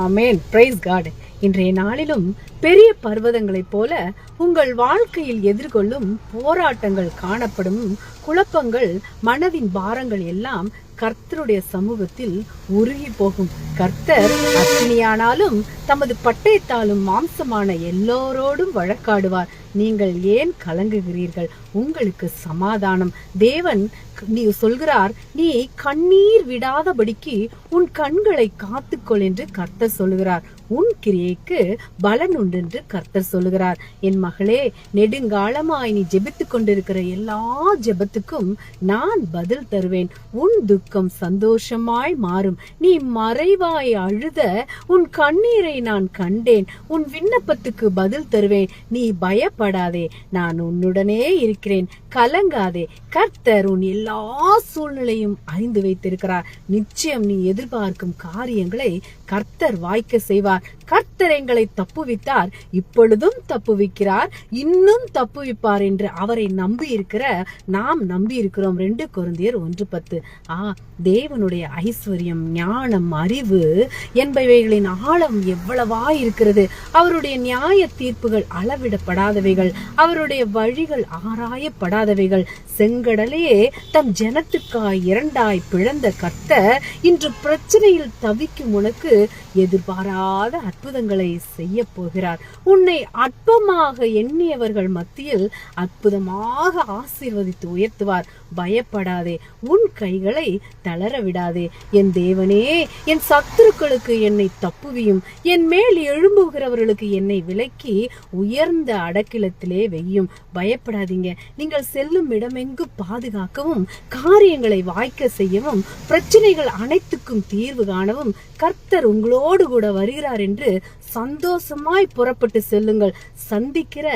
அமேன் price God இன்றைய நாளிலும் பெரிய பர்வதங்களைப் போல உங்கள் வாழ்க்கையில் எதிர்கொள்ளும் போராட்டங்கள் காணப்படும் குழப்பங்கள் மனதின் பாரங்கள் எல்லாம் கர்த்தருடைய சமூகத்தில் உருகி போகும். கர்த்தர் அக்னியானாலும் தமது பட்டயத்தாலும் மாம்சமான எல்லோரோடும் வழக்காடுவார். நீங்கள் ஏன் கலங்குகிறீர்கள்? உங்களுக்கு சமாதானம். தேவன் நீ சொல்கிறார் நீ கண்ணீர் விடாதபடிக்கு உன் கண்களை காத்துக்கொள் என்று கர்த்தர் சொல்கிறார். உன் கிரியைக்கு பலன் உண்டு என்று கர்த்தர் சொல்லுகிறார். என் மகளே நெடுங்காலமாய் நீ ஜெபித்துக் கொண்டிருக்கிற எல்லா ஜெபத்துக்கும் நான் பதில் தருவேன். உன் துக்கம் சந்தோஷமாய் மாறும். நீ மறைவாய் அழுத உன் கண்ணீரை நான் கண்டேன். உன் விண்ணப்பத்துக்கு பதில் தருவேன். நீ பயப்படாதே நான் உன்னுடனே இருக்கிறேன். கலங்காதே கர்த்தர் உன் எல்லா சூழ்நிலையும் அறிந்து வைத்திருக்கிறார். நிச்சயம் நீ எதிர்பார்க்கும் காரியங்களை கர்த்தர் வாய்க்க செய்வார். கர்த்தர் எங்களை தப்புவித்தார். இப்பொழுதும் தப்புவிக்கிறார். இன்னும் தப்புவிப்பார் என்று அவரை நம்பி இருக்கிற நாம் நம்பி இருக்கிறோம் ரெண்டு குருந்தியர் ஒன்று பத்து. ஆ தேவனுடைய ஐஸ்வர்யம் ஞானம் அறிவு என்பவைகளின் ஆழம் எவ்வளவா இருக்கிறது அவருடைய நியாய தீர்ப்புகள் அளவிடப்படாதவைகள் அவருடைய வழிகள் ஆராயப்படாதவைகள். செங்கடலையே தம் ஜனத்துக்காய் இரண்டாய் பிழந்த கர்த்தர் இன்று பிரச்சனையில் தவிக்கும் உனக்கு எதிர்பாராத அற்புதங்களை செய்ய போகிறார். உன்னை அற்பமாக எண்ணியவர்கள் மத்தியில் அற்புதமாக ஆசீர்வதித்து உயர்த்துவார். பயப்படாதே உன் கைகளை தளர விடாதே. என் தேவனே என் சத்துருக்களுக்கு என்னை தப்புவியும். என் மேல் எழும்புகிறவர்களுக்கு என்னை விலக்கி உயர்ந்த அடக்கிலத்திலே வெய்யும். பயப்படாதீங்க. நீங்கள் செல்லும் இடமெங்கு பாதுகாக்கவும் காரியங்களை வாய்க்க செய்யவும் பிரச்சனைகள் அனைத்துக்கும் தீர்வு காணவும் கர்த்தர் உங்களோடு கூட வருகிறார் என்று சந்தோஷமாய் புறப்பட்டு செல்லுங்கள். சந்திக்கிற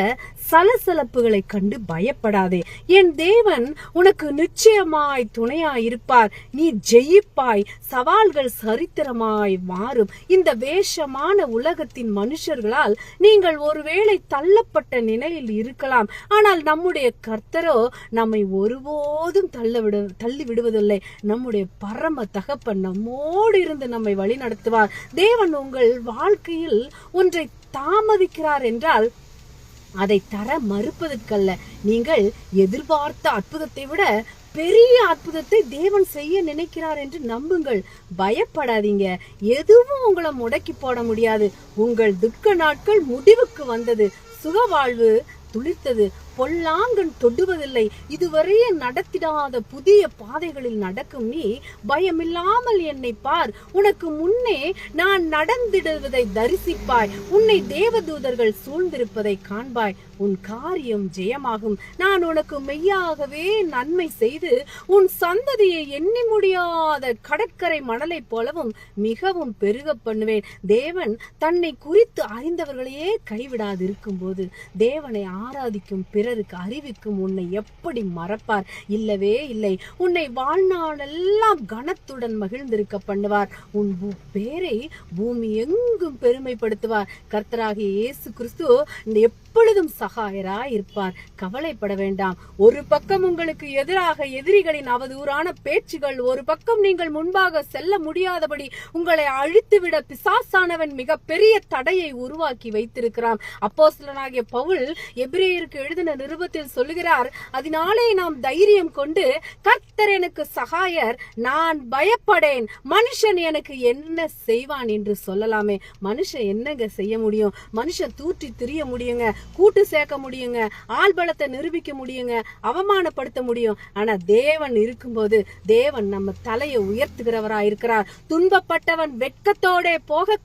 சலசலப்புகளை கண்டு பயப்படாதே. என் தேவன் உனக்கு நிச்சயமாய் துணையாய் இருப்பார் நீ ஜெயிப்பாய். சவால்கள் சரித்திரமாய் மாறும். இந்த வேஷமான உலகத்தின் மனுஷர்களால் நீங்கள் ஒருவேளை தள்ளப்பட்ட நிலையில் இருக்கலாம். ஆனால் நம்முடைய கர்த்தரோ நம்மை ஒருபோதும் தள்ள விட தள்ளி விடுவதில்லை நம்முடைய பரம தகப்பன் நம்மோடு இருந்து நம்மை வழி நடத்துவார் தேவன் உங்கள் வாழ்க்கையில் ஒன்றை தாமதிக்கிறார் என்றால் அதை தர மறுப்பதற்கல்ல. நீங்கள் எதிர்பார்த்த அற்புதத்தை விட பெரிய அற்புதத்தை தேவன் செய்ய நினைக்கிறார் என்று நம்புங்கள். பயப்படாதீங்க. எதுவும் உங்களை முடக்கி போட முடியாது. உங்கள் துக்க நாட்கள் முடிவுக்கு வந்தது. சுகவாழ்வு துளிர்த்தது. பொல்லாங்கன் தொடுவதில்லை. இதுவரையே நடத்திடாத புதிய பாதைகளில் நடக்கும் நீ பயமில்லாமல் என்னை பார். உனக்கு முன்னே நான் நடந்திடுவதை தரிசிப்பாய். உன்னை தேவதூதர்கள் சூழ்ந்திருப்பதை காண்பாய். உன் காரியம் ஜெயமாகும். நான் உனக்கு மெய்யாகவே நன்மை செய்து உன் சந்ததியை எண்ணி முடியாத கடற்கரை மணலை போலவும் மிகவும் பெருக பண்ணுவேன். தேவன் தன்னை குறித்து அறிந்தவர்களையே கைவிடாதிருக்கும் போது தேவனை ஆராதிக்கும் பிறருக்கு அறிவிக்கும் உன்னை எப்படி மறப்பார்? இல்லவே இல்லை. உன்னை வாழ்நாளெல்லாம் கனத்துடன் மகிழ்ந்திருக்க பண்ணுவார். உன் பேரை பூமி எங்கும் பெருமைப்படுத்துவார். கர்த்தராகிய இயேசு கிறிஸ்து எப்பொழுதும் சகாயராய் இருப்பார் கவலைப்பட வேண்டாம். ஒரு பக்கம் உங்களுக்கு எதிராக எதிரிகளின் அவதூறான பேச்சுகள் ஒரு பக்கம் நீங்கள் முன்பாக செல்ல முடியாதபடி உங்களை அழித்துவிட பிசாசானவன் மிக பெரிய தடையை உருவாக்கி வைத்திருக்கிறான். அப்போஸ்தலனாகிய பவுல் எபிரேயருக்கு எழுதின நிருபத்தில் சொல்லுகிறார் அதனாலே நாம் தைரியம் கொண்டு கர்த்தர் எனக்கு சகாயர் நான் பயப்படேன். மனுஷன் எனக்கு என்ன செய்வான் என்று சொல்லலாமே. மனுஷன் என்னங்க செய்ய முடியும்? மனுஷன் தூற்றி திரிய முடியுங்க கூட்டு சேர்க்க முடியுங்க ஆள்பலத்தை நிரூபிக்க முடியுங்க அவமானப்படுத்த முடியும். ஆனா தேவன் இருக்கும்போது தேவன் நம்ம தலையை உயர்த்துகிறவரா இருக்கிறார் துன்பப்பட்டவன் வெட்கத்தோட போக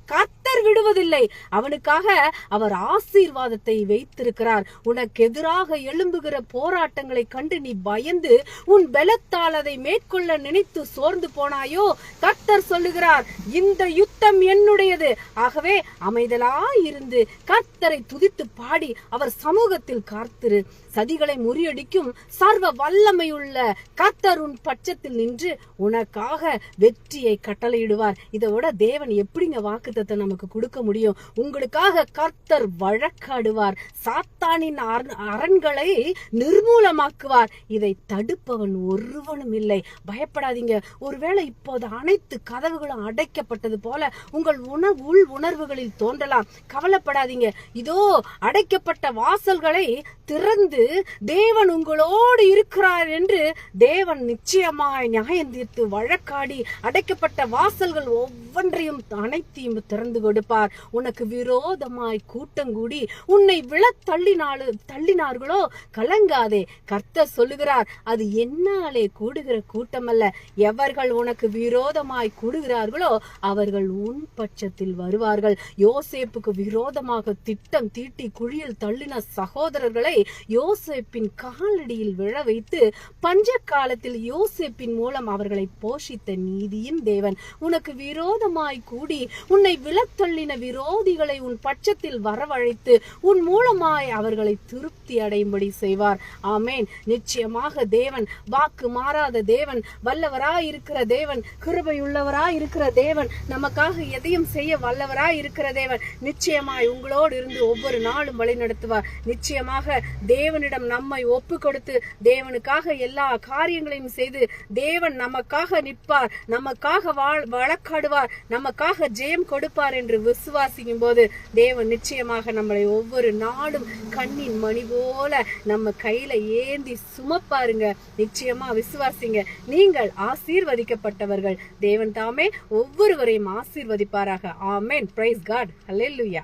கர்த்தர் விடுவதில்லை. அவனுக்காக அவர் ஆசீர்வாதத்தை வைத்திருக்கிறார். உனக்கு எதிராக எழும்புகிற போராட்டங்களை கண்டு நீ பயந்து உன் பலத்தால் அதை மேற்கொள்ள நினைத்து சோர்ந்து போனாயோ? கர்த்தர் சொல்லுகிறார் இந்த யுத்தம் என்னுடையது. ஆகவே அமைதலாயிருந்து கர்த்தரை துதித்து பாடி அவர் சமூகத்தில் காத்திரு. சதிகளை முறியடிக்கும் சர்வ வல்லமையுள்ள கர்த்தர் உன் பட்சத்தில் நின்று உனக்காக வெற்றியை கட்டளையிடுவார். இதோட தேவன் எப்படிங்க வாக்குத்தத்தை நமக்கு கொடுக்க முடியும். உங்களுக்காக கர்த்தர் வழக்காடுவார். சாத்தானின் அரண்- அரண்களை நிர்மூலமாக்குவார். இதை தடுப்பவன் ஒருவனும் இல்லை. பயப்படாதீங்க. ஒருவேளை இப்போது அனைத்து கதவுகளும் அடைக்கப்பட்டது போல உங்கள் உண உள் உணர்வுகளில் தோன்றலாம். கவலைப்படாதீங்க. இதோ அடைக்கப்பட்ட வாசல்களை திறந்து தேவன் உங்களோடு இருக்கிறார் என்று தேவன் நிச்சயமாய் நியாயம் தீர்த்து வழக்காடி அடைக்கப்பட்ட வாசல்கள் ஒவ்வொன்றையும் அனைத்தையும் திறந்து கொடுப்பார். உனக்கு விரோதமாய் கூட்டங்கூடி உன்னை விழ தள்ளினாலு தள்ளினார்களோ? கலங்காதே. கர்த்தர் சொல்லுகிறார் அது என்னாலே கூடுகிற கூட்டம் அல்ல எவர்கள் உனக்கு விரோதமாய் கூடுகிறார்களோ அவர்கள் உன் பட்சத்தில் வருவார்கள். யோசேப்புக்கு விரோதமாக திட்டம் தீட்டி குழியில் தள்ளின சகோதரர்களை யோசேப்பின் காலடியில் விழ வைத்து பஞ்ச காலத்தில் யோசேப்பின் மூலம் அவர்களை போஷித்த நீதியின் தேவன். உனக்கு விரோதமாய் கூடி உன்னை விலத்தள்ளின விரோதிகளை உன் பட்சத்தில் வரவழைத்து உன் மூலமாய் அவர்களை திருப்தி அடையும்படி செய்வார். ஆமேன். நிச்சயமாக தேவன் வாக்கு மாறாத தேவன் வல்லவராய் இருக்கிற தேவன் கிருபையுள்ளவராய் இருக்கிற தேவன் நமக்காக எதையும் செய்ய வல்லவராய் இருக்கிற தேவன் நிச்சயமாய் உங்களோடு இருந்து ஒவ்வொரு நாளும் வழி நடத்துவார் நிச்சயமாக தேவனிடம் நம்மை ஒப்பு கொடுத்து தேவனுக்காக எல்லா காரியங்களையும் செய்து தேவன் நமக்காக நிற்பார் நமக்காக வாழ் வழக்காடுவார். நமக்காக ஜெயம் கொடுப்பார் என்று விசுவாசிக்கும் போது தேவன் நிச்சயமாக நம்மளை ஒவ்வொரு நாளும் கண்ணின் மணி போல நம்ம கையில ஏந்தி சுமப்பாருங்க. நிச்சயமா விசுவாசிங்க. நீங்கள் ஆசீர்வதிக்கப்பட்டவர்கள். தேவன் தாமே ஒவ்வொருவரையும் ஆசீர்வதிப்பாராக. ஆமேன். பிரைஸ் காட் ஹalleluya